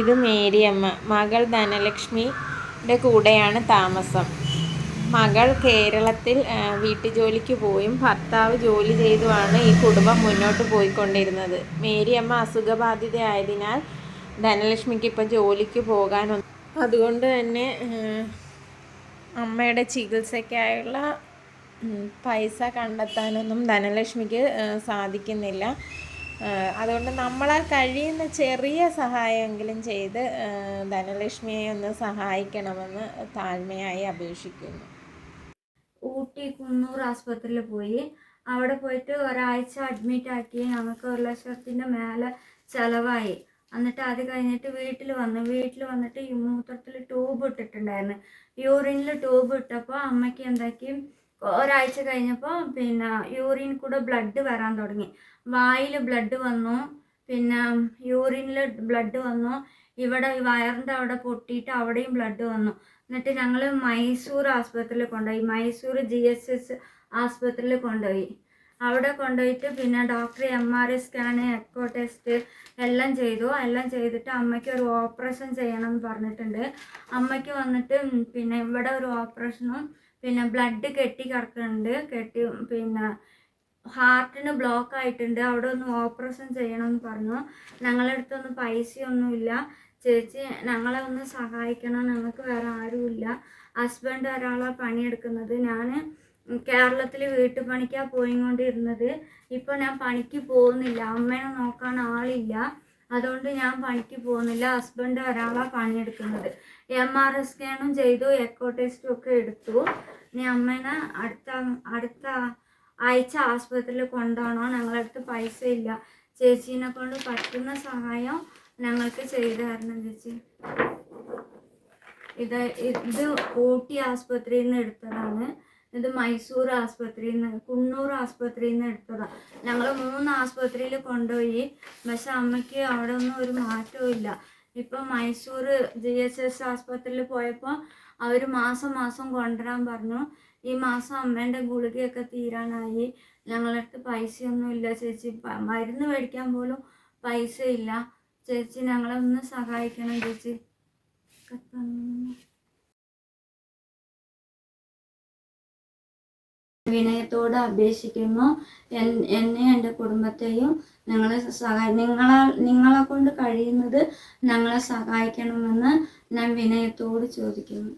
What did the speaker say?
ഇത് മേരിയമ്മ. മകൾ ധനലക്ഷ്മിയുടെ കൂടെയാണ് താമസം. മകൾ കേരളത്തിൽ വീട്ടു വീട്ടുജോലിക്ക് പോയും. ഭർത്താവ് ജോലി ചെയ്തുമാണ് ഈ കുടുംബം മുന്നോട്ട് പോയിക്കൊണ്ടിരുന്നത്. മേരിയമ്മ അസുഖബാധിതയായതിനാൽ ധനലക്ഷ്മിക്ക് ഇപ്പം ജോലിക്ക് പോകാനൊന്നും അതുകൊണ്ട് തന്നെ അമ്മയുടെ ചികിത്സയ്ക്കായുള്ള പൈസ കണ്ടെത്താനൊന്നും ധനലക്ഷ്മിക്ക് സാധിക്കുന്നില്ല. അതുകൊണ്ട് നമ്മളാൽ കഴിയുന്ന ചെറിയ സഹായമെങ്കിലും ചെയ്ത് ധനലക്ഷ്മിയെ ഒന്ന് സഹായിക്കണമെന്ന് താഴ്മയായി അപേക്ഷിക്കുന്നു. ഊട്ടി കുന്നൂർ ആസ്പത്രിയിൽ പോയി. അവിടെ പോയിട്ട് ഒരാഴ്ച അഡ്മിറ്റ് ആക്കി നമുക്ക് ഒരു ലക്ഷത്തിന്റെ മേലെ ചിലവായി. എന്നിട്ട് അത് കഴിഞ്ഞിട്ട് വീട്ടിൽ വന്നു. വീട്ടിൽ വന്നിട്ട് മൂത്രത്തിൽ ട്യൂബ് ഇട്ടിട്ടുണ്ടായിരുന്നു. യൂറിനിൽ ട്യൂബ് ഇട്ടപ്പോൾ അമ്മയ്ക്ക് എന്താക്കി? ഒരാഴ്ച കഴിഞ്ഞപ്പോൾ പിന്നെ യൂറിൻ കൂടെ ബ്ലഡ് വരാൻ തുടങ്ങി. വായിൽ ബ്ലഡ് വന്നു പിന്നെ യൂറിനിൽ ബ്ലഡ് വന്നു. ഇവിടെ വയറിന്റെ അവിടെ പൊട്ടിയിട്ട് അവിടെയും ബ്ലഡ് വന്നു. എന്നിട്ട് ഞങ്ങൾ മൈസൂർ ആസ്പത്രിയിൽ കൊണ്ടുപോയി. മൈസൂർ ജി എസ് എസ് ആസ്പത്രിയിൽ കൊണ്ടുപോയി. അവിടെ കൊണ്ടുപോയിട്ട് പിന്നെ doctor M R I scan echo test എല്ലാം ചെയ്തു. എല്ലാം ചെയ്തിട്ട് അമ്മയ്ക്ക് ഒരു ഓപ്പറേഷൻ ചെയ്യണം എന്ന് പറഞ്ഞിട്ടുണ്ട്. അമ്മയ്ക്ക് വന്നിട്ട് പിന്നെ ഇവിടെ ഒരു ഓപ്പറേഷനും പിന്നെ ബ്ലഡ് കെട്ടി കിടക്കുന്നുണ്ട് കെട്ടി പിന്നെ ഹാർട്ടിന് ബ്ലോക്ക് ആയിട്ടുണ്ട്. അവിടെ ഒന്ന് ഓപ്പറേഷൻ ചെയ്യണം എന്ന് പറഞ്ഞു. ഞങ്ങളുടെ അടുത്തൊന്നും പൈസയൊന്നുമില്ല. ചേച്ചി ഞങ്ങളെ ഒന്ന് സഹായിക്കണം. ഞങ്ങൾക്ക് വേറെ ആരുമില്ല. ഹസ്ബൻഡ് ഒരാളാണ് പണിയെടുക്കുന്നത്. ഞാൻ കേരളത്തിൽ വീട്ടുപണിക്കാണ് പോയിക്കൊണ്ടിരുന്നത്. ഇപ്പോൾ ഞാൻ പണിക്ക് പോകുന്നില്ല. അമ്മേനെ നോക്കാൻ ആളില്ല. അതുകൊണ്ട് ഞാൻ പണിക്ക് പോകുന്നില്ല. ഹസ്ബൻഡ് ഒരാളാണ് പണിയെടുക്കുന്നത്. എം ആർ എസ് സ്കാനും ചെയ്തു എക്കോ ടെസ്റ്റും ഒക്കെ എടുത്തു. ഇനി അമ്മേനെ അടുത്ത അടുത്ത ആഴ്ച ആസ്പത്രിയിൽ കൊണ്ടുപോകണോ? ഞങ്ങളടുത്ത് പൈസ ഇല്ല. ചേച്ചീനെ കൊണ്ട് പറ്റുന്ന സഹായം ഞങ്ങൾക്ക് ചെയ്തു തരണം ചേച്ചി. ഇത് ഇത് ഊട്ടി ആസ്പത്രിയിൽ നിന്ന് എടുത്തതാണ് ഇത് മൈസൂർ ആസ്പത്രിയിൽ നിന്ന് കുണ്ണൂർ ആസ്പത്രിയിൽ നിന്ന് എടുത്തതാണ് ഞങ്ങൾ മൂന്ന് ആസ്പത്രിയിൽ കൊണ്ടുപോയി. പക്ഷെ അമ്മയ്ക്ക് അവിടെ ഒന്നും ഒരു മാറ്റവും ഇല്ല. ഇപ്പം മൈസൂർ ജി എസ് എസ് ആസ്പത്രിയിൽ പോയപ്പോൾ അവർ മാസം മാസം കൊണ്ടുവരാൻ പറഞ്ഞു. ഈ മാസം അമ്മേന്റെ ഗുളികയൊക്കെ തീരാനായി. ഞങ്ങളുടെ അടുത്ത് പൈസയൊന്നും ഇല്ല. ചേച്ചി മരുന്ന് മേടിക്കാൻ പോലും പൈസ ഇല്ല ചേച്ചി ഞങ്ങളെ ഒന്ന് സഹായിക്കണം ചേച്ചി. വിനയത്തോട് അപേക്ഷിക്കുന്നു എന്നെ എന്റെ കുടുംബത്തെയും നിങ്ങളെ സഹായ നിങ്ങളെ നിങ്ങളെ കൊണ്ട് കഴിയുന്നത് ഞങ്ങളെ സഹായിക്കണമെന്ന് ഞാൻ വിനയത്തോട് ചോദിക്കുന്നു.